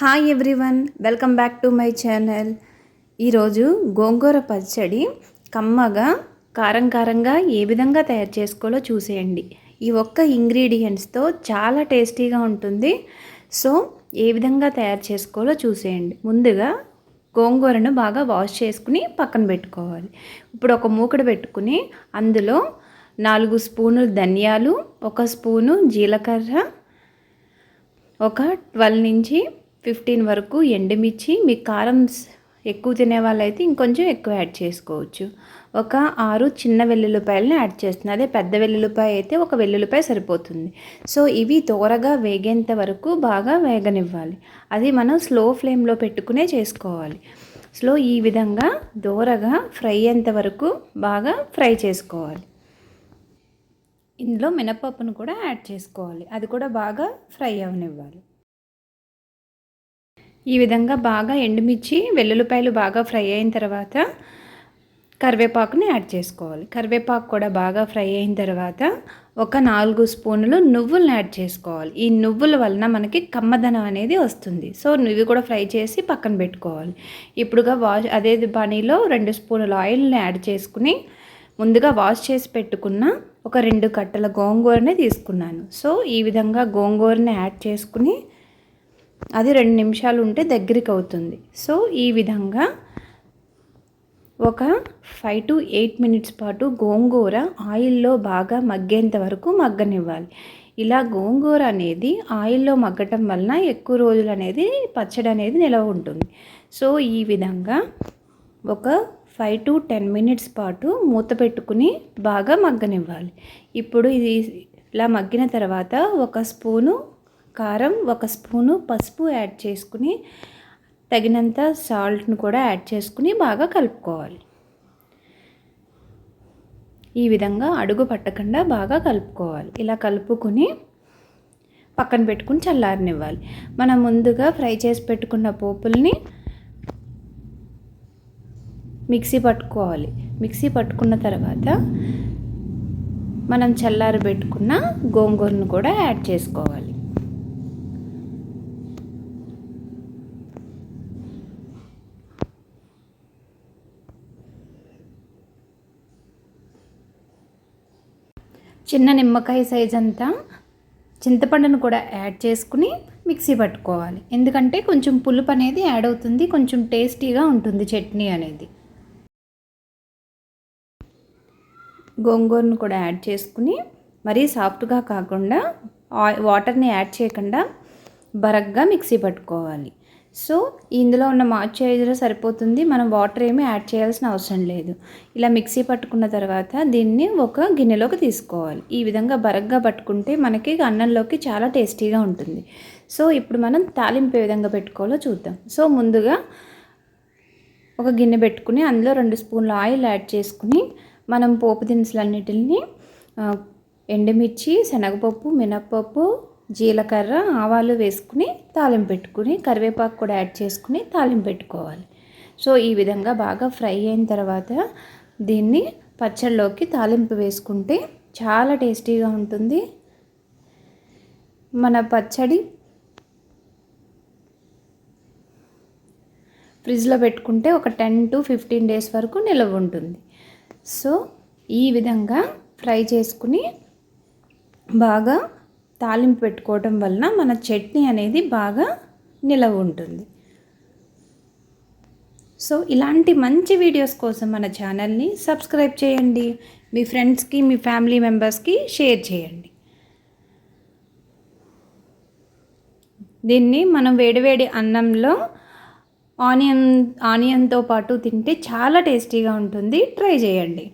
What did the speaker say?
Hi everyone welcome back to my channel ఈరోజు గోంగూర పచ్చడి కమ్మగా కారం కారంగా ఏ విధంగా తయారు చేసుకోవాలో చూసేయండి. ఈ ఒక్క ఇంగ్రీడియంట్స్తో చాలా టేస్టీగా ఉంటుంది. సో ఏ విధంగా తయారు చేసుకోవాలో చూసేయండి. ముందుగా గోంగూరను బాగా వాష్ చేసుకుని పక్కన పెట్టుకోవాలి. ఇప్పుడు ఒక మూకడ పెట్టుకుని అందులో నాలుగు స్పూనులు ధనియాలు ఒక స్పూను జీలకర్ర ఒక ట్వెల్వ్ నుంచి ఫిఫ్టీన్ వరకు ఎండుమిర్చి మీ కారం ఎక్కువ తినే వాళ్ళైతే ఇంకొంచెం ఎక్కువ యాడ్ చేసుకోవచ్చు. ఒక ఆరు చిన్న వెల్లుల్లిపాయలని యాడ్ చేస్తుంది అదే పెద్ద వెల్లుల్లిపాయ అయితే ఒక వెల్లుల్లిపాయ సరిపోతుంది. సో ఇవి త్వరగా వేగేంత వరకు బాగా వేగనివ్వాలి. అది మనం స్లో ఫ్లేమ్లో పెట్టుకునే చేసుకోవాలి. స్లో ఈ విధంగా దోరగా ఫ్రై అయ్యేంత వరకు బాగా ఫ్రై చేసుకోవాలి. ఇందులో మినపప్పును కూడా యాడ్ చేసుకోవాలి. అది కూడా బాగా ఫ్రై అవనివ్వాలి. ఈ విధంగా బాగా ఎండుమిర్చి వెల్లుల్లిపాయలు బాగా ఫ్రై అయిన తర్వాత కరివేపాకుని యాడ్ చేసుకోవాలి. కరివేపాకు కూడా బాగా ఫ్రై అయిన తర్వాత ఒక నాలుగు స్పూన్లు నువ్వులను యాడ్ చేసుకోవాలి. ఈ నువ్వుల వలన మనకి కమ్మదనం అనేది వస్తుంది. సో ఇవి కూడా ఫ్రై చేసి పక్కన పెట్టుకోవాలి. ఇప్పుడుగా వాష్ అదే పనిలో రెండు స్పూన్ల ఆయిల్ని యాడ్ చేసుకుని ముందుగా వాష్ చేసి పెట్టుకున్న ఒక రెండు కట్టల గోంగూరని తీసుకున్నాను. సో ఈ విధంగా గోంగూరని యాడ్ చేసుకుని అది రెండు నిమిషాలు ఉంటే దగ్గరికి అవుతుంది సో ఈ విధంగా ఒక ఫైవ్ టు ఎయిట్ మినిట్స్ పాటు గోంగూర ఆయిల్లో బాగా మగ్గేంత వరకు మగ్గనివ్వాలి. ఇలా గోంగూర అనేది ఆయిల్లో మగ్గటం వలన ఎక్కువ రోజులు అనేది పచ్చడి అనేది నిలవ ఉంటుంది. సో ఈ విధంగా ఒక ఫైవ్ టు టెన్ మినిట్స్ పాటు మూత పెట్టుకుని బాగా మగ్గనివ్వాలి. ఇప్పుడు ఇది ఇలా మగ్గిన తర్వాత ఒక స్పూను కారం ఒక స్పూను పసుపు యాడ్ చేసుకుని తగినంత సాల్ట్ను కూడా యాడ్ చేసుకుని బాగా కలుపుకోవాలి. ఈ విధంగా అడుగు పట్టకుండా బాగా కలుపుకోవాలి. ఇలా కలుపుకొని పక్కన పెట్టుకుని చల్లారనివ్వాలి. మనం ముందుగా ఫ్రై చేసి పెట్టుకున్న పోపుల్ని మిక్సీ పట్టుకోవాలి. మిక్సీ పట్టుకున్న తర్వాత మనం చల్లారి పెట్టుకున్న గోంగూరను కూడా యాడ్ చేసుకోవాలి. చిన్న నిమ్మకాయ సైజ్ అంతా చింతపండును కూడా యాడ్ చేసుకుని మిక్సీ పట్టుకోవాలి. ఎందుకంటే కొంచెం పులుపు అనేది యాడ్ అవుతుంది కొంచెం టేస్టీగా ఉంటుంది చట్నీ అనేది. గోంగూరను కూడా యాడ్ చేసుకుని మరీ సాఫ్ట్గా కాకుండా వాటర్ని యాడ్ చేయకుండా బరగ్గా మిక్సీ పట్టుకోవాలి. సో ఇందులో ఉన్న మాయిశ్చరైజర్ సరిపోతుంది. మనం వాటర్ ఏమీ యాడ్ చేయాల్సిన అవసరం లేదు. ఇలా మిక్సీ పట్టుకున్న తర్వాత దీన్ని ఒక గిన్నెలోకి తీసుకోవాలి. ఈ విధంగా బరగ్గా పట్టుకుంటే మనకి అన్నంలోకి చాలా టేస్టీగా ఉంటుంది. సో ఇప్పుడు మనం తాలింపు ఏ విధంగా పెట్టుకోవాలో చూద్దాం. సో ముందుగా ఒక గిన్నె పెట్టుకుని అందులో రెండు స్పూన్ల ఆయిల్ యాడ్ చేసుకుని మనం పోపు దినుసులన్నిటిని ఎండుమిర్చి శనగపప్పు మినప్పప్పు జీలకర్ర ఆవాలు వేసుకుని తాలింపు పెట్టుకుని కరివేపాకు కూడా యాడ్ చేసుకుని తాలింపు పెట్టుకోవాలి. సో ఈ విధంగా బాగా ఫ్రై అయిన తర్వాత దీన్ని పచ్చళ్ళలోకి తాలింపు వేసుకుంటే చాలా టేస్టీగా ఉంటుంది. మన పచ్చడి ఫ్రిడ్జ్లో పెట్టుకుంటే ఒక టెన్ టు ఫిఫ్టీన్ డేస్ వరకు నిలవ ఉంటుంది. సో ఈ విధంగా ఫ్రై చేసుకుని బాగా తాలింపు పెట్టుకోవటం వలన మన చట్నీ అనేది బాగా నిలవ ఉంటుంది. సో ఇలాంటి మంచి వీడియోస్ కోసం మన ఛానల్ని సబ్స్క్రైబ్ చేయండి. మీ ఫ్రెండ్స్కి మీ ఫ్యామిలీ మెంబర్స్కి షేర్ చేయండి. దీన్ని మనం వేడివేడి అన్నంలో ఆనియన్ ఆనియన్తో పాటు తింటే చాలా టేస్టీగా ఉంటుంది. ట్రై చేయండి.